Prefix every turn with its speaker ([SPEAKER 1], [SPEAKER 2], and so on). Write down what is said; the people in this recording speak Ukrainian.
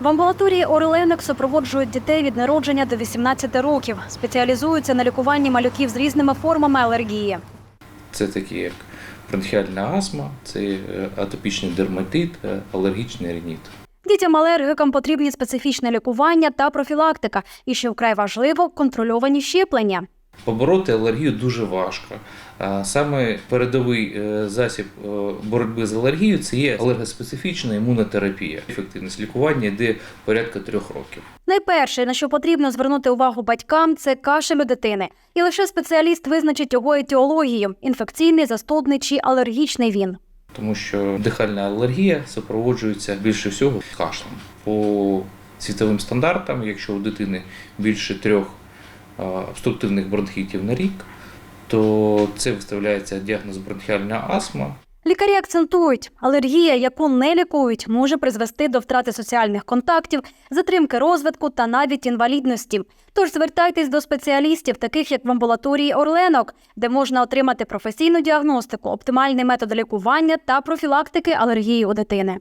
[SPEAKER 1] В амбулаторії Орленок супроводжують дітей від народження до 18 років. Спеціалізуються на лікуванні малюків з різними формами алергії.
[SPEAKER 2] Це такі як бронхіальна астма, це е, атопічний дерматит, е, алергічний рініт.
[SPEAKER 1] Дітям алергікам потрібні специфічне лікування та профілактика. І що вкрай важливо, контрольовані щеплення.
[SPEAKER 2] Побороти алергію дуже важко. Саме передовий е, засіб е, боротьби з алергією це є алергоспецифічна імунотерапія. Ефективність лікування йде порядка трьох років.
[SPEAKER 1] Найперше, на що потрібно звернути увагу батькам, це кашель у дитини. І лише спеціаліст визначить його етіологію – інфекційний, застудний чи алергічний він.
[SPEAKER 2] тому що дихальна алергія супроводжується більше всього кашлем. По світовим стандартам, якщо у дитини більше трьох обструктивних бронхітів на рік, то це виставляється діагноз бронхіальна астма.
[SPEAKER 1] Лікарі акцентують, алергія, яку не лікують, може призвести до втрати соціальних контактів, затримки розвитку та навіть інвалідності. Тож звертайтесь до спеціалістів, таких як в амбулаторії Орленок, де можна отримати професійну діагностику, оптимальний метод лікування та профілактики алергії у дитини.